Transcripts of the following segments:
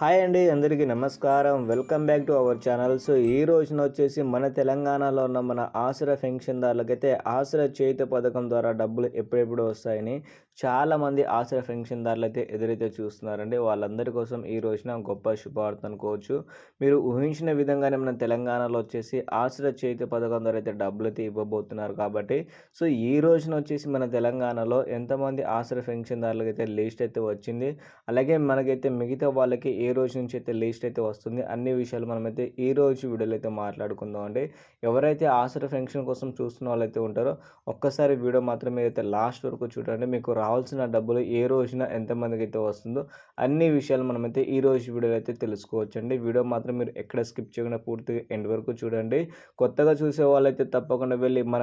Hi అండి అందరికీ నమస్కారం. Welcome back to our channel. So ఈ రోజున వచ్చేసి మన తెలంగాణలో ఉన్న మన ఆసరా పెన్షన్దారులకైతే ఆసరా చేతి పథకం ద్వారా డబ్బులు ఎప్పుడెప్పుడు వస్తాయని చాలామంది ఆసరా పెన్షన్దారులు అయితే ఎదురైతే చూస్తున్నారండి. వాళ్ళందరి కోసం ఈ రోజున గొప్ప శుభవార్త అనుకోవచ్చు. మీరు ఊహించిన విధంగానే మన తెలంగాణలో వచ్చేసి ఆసరా చేతి పథకం ద్వారా అయితే డబ్బులు అయితే ఇవ్వబోతున్నారు కాబట్టి సో ఈ రోజున వచ్చేసి మన తెలంగాణలో ఎంతమంది ఆసరా పెన్షన్దారులకైతే లిస్ట్ అయితే వచ్చింది. అలాగే మనకైతే మిగతా వాళ్ళకి ఏ రోజు నుంచి అయితే లిస్ట్ అయితే వస్తుంది అన్ని విషయాలు మనమైతే ఈ రోజు వీడియోలో అయితే మాట్లాడుకుందాం అండి. ఎవరైతే ఆసరా ఫంక్షన్ కోసం చూస్తున్న వాళ్ళైతే ఉంటారో ఒక్కసారి వీడియో మాత్రం మీరైతే లాస్ట్ వరకు చూడండి. మీకు రావాల్సిన డబ్బులు ఏ రోజున ఎంతమందికి అయితే వస్తుందో అన్ని విషయాలు మనమైతే ఈ రోజు వీడియోలో అయితే తెలుసుకోవచ్చు అండి వీడియో మాత్రం మీరు ఎక్కడ స్కిప్ చేయకుండా పూర్తిగా ఎండ్ వరకు చూడండి. కొత్తగా చూసే వాళ్ళైతే తప్పకుండా వెళ్ళి మన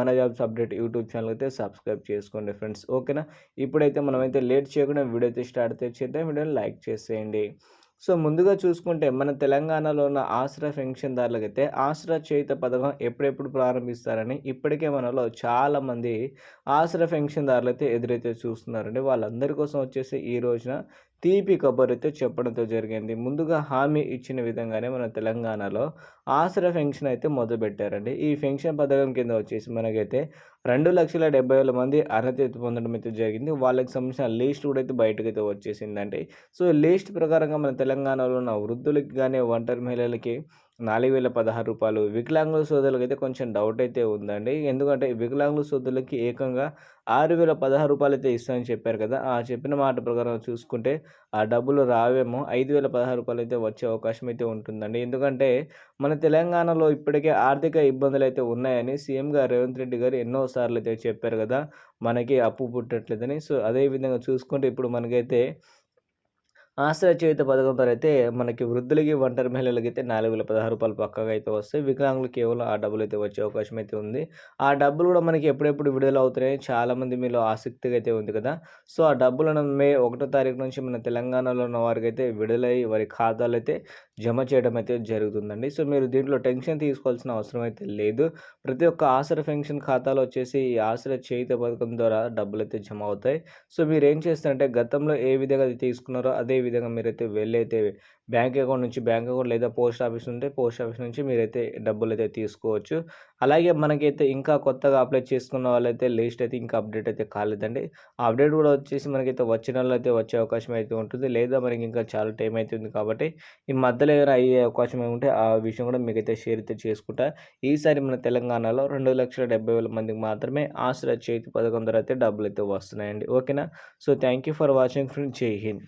మన జాబ్స్ అప్డేట్ యూట్యూబ్ ఛానల్ అయితే సబ్స్క్రైబ్ చేసుకోండి ఫ్రెండ్స్. ఓకేనా? ఇప్పుడైతే మనమైతే లేట్ చేయకుండా వీడియో అయితే స్టార్ట్ అయితే చేద్దాం. వీడియోని లైక్ చేసేయండి. సో ముందుగా చూసుకుంటే మన తెలంగాణలో ఉన్న ఆసరా పెన్షన్దారులకైతే ఆసరా చేయుత పథకం ఎప్పుడెప్పుడు ప్రారంభిస్తారని ఇప్పటికే మనలో చాలామంది ఆసరా పెన్షన్దారులు అయితే ఎదురైతే చూస్తున్నారండి. వాళ్ళందరి కోసం వచ్చేసి ఈ రోజున తీపి కబుర్ అయితే చెప్పడంతో జరిగింది. ముందుగా హామీ ఇచ్చిన విధంగానే మన తెలంగాణలో ఆసరా ఫెన్షన్ అయితే మొదలుపెట్టారండి. ఈ ఫెన్షన్ పథకం కింద వచ్చేసి మనకైతే రెండు లక్షల డెబ్బై వేల మంది అర్హత పొందడం అయితే జరిగింది. వాళ్ళకి సంబంధించిన లిస్ట్ కూడా అయితే బయటకు అయితే వచ్చేసిందండి. సో లిస్ట్ ప్రకారంగా మన తెలంగాణలో ఉన్న వృద్ధులకి కానీ ఒంటరి మహిళలకి నాలుగు వేల పదహారు రూపాయలు. వికలాంగుల సోదరులకు అయితే కొంచెం డౌట్ అయితే ఉందండి. ఎందుకంటే వికలాంగుల సోదరులకి ఏకంగా ఆరు వేల పదహారు రూపాయలు అయితే ఇస్తామని చెప్పారు కదా. ఆ చెప్పిన మాట ప్రకారం చూసుకుంటే ఆ డబ్బులు రావేమో ఐదు వేల పదహారు రూపాయలు అయితే వచ్చే అవకాశం అయితే ఉంటుందండి. ఎందుకంటే మన తెలంగాణలో ఇప్పటికే ఆర్థిక ఇబ్బందులు అయితే ఉన్నాయని సీఎం గారు రేవంత్ రెడ్డి గారు ఎన్నో సార్లు అయితే చెప్పారు కదా. మనకి అప్పు పుట్టట్లేదని. సో అదే విధంగా చూసుకుంటే ఇప్పుడు మనకైతే ఆశ్రయ చేయుత పథకం ద్వారా అయితే మనకి వృద్ధులకి ఒంటరి మహిళలకి అయితే నాలుగు వేల పదహారు రూపాయలు పక్కగా అయితే వస్తాయి. వికలాంగులు కేవలం ఆ డబ్బులు అయితే వచ్చే అవకాశం అయితే ఉంది. ఆ డబ్బులు కూడా మనకి ఎప్పుడెప్పుడు విడుదల అవుతున్నాయి చాలామంది మీలో ఆసక్తిగా అయితే ఉంది కదా. సో ఆ డబ్బులను మే ఒకటో తారీఖు నుంచి మన తెలంగాణలో ఉన్న వారికి అయితే విడుదలై వారి ఖాతాలు అయితే జమ చేయడం అయితే జరుగుతుందండి. సో మీరు దీంట్లో టెన్షన్ తీసుకోవాల్సిన అవసరం అయితే లేదు. ప్రతి ఒక్క ఆసర పెన్షన్ ఖాతాలో వచ్చేసి ఈ ఆసర చేయుత పథకం ద్వారా డబ్బులు అయితే జమ అవుతాయి. సో మీరు ఏం చేస్తారంటే గతంలో ఏ విధంగా తీసుకున్నారో అదే విధంగా మీరైతే వెళ్ళైతే బ్యాంక్ అకౌంట్ నుంచి బ్యాంక్ అకౌంట్ లేదా పోస్ట్ ఆఫీస్ ఉంటే పోస్ట్ ఆఫీస్ నుంచి మీరైతే డబ్బులు అయితే తీసుకోవచ్చు. అలాగే మనకైతే ఇంకా కొత్తగా అప్లై చేసుకున్న వాళ్ళైతే లిస్ట్ అయితే ఇంకా అప్డేట్ అయితే కాలేదండి. ఆ అప్డేట్ కూడా వచ్చేసి మనకైతే వచ్చిన వాళ్ళు అయితే వచ్చే అవకాశం అయితే ఉంటుంది. లేదా మనకి ఇంకా చాలా టైం అవుతుంది కాబట్టి ఈ మధ్యలో ఏమైనా అయ్యే అవకాశం ఉంటే ఆ విషయం కూడా మీకైతే షేర్ అయితే చేసుకుంటా. ఈసారి మన తెలంగాణలో రెండు లక్షల డెబ్బై వేల మందికి మాత్రమే ఆశ్రయ చేతి పథకం ద్వారా అయితే డబ్బులు అయితే వస్తున్నాయండి. ఓకేనా? So thank you for watching friend Jai Hind.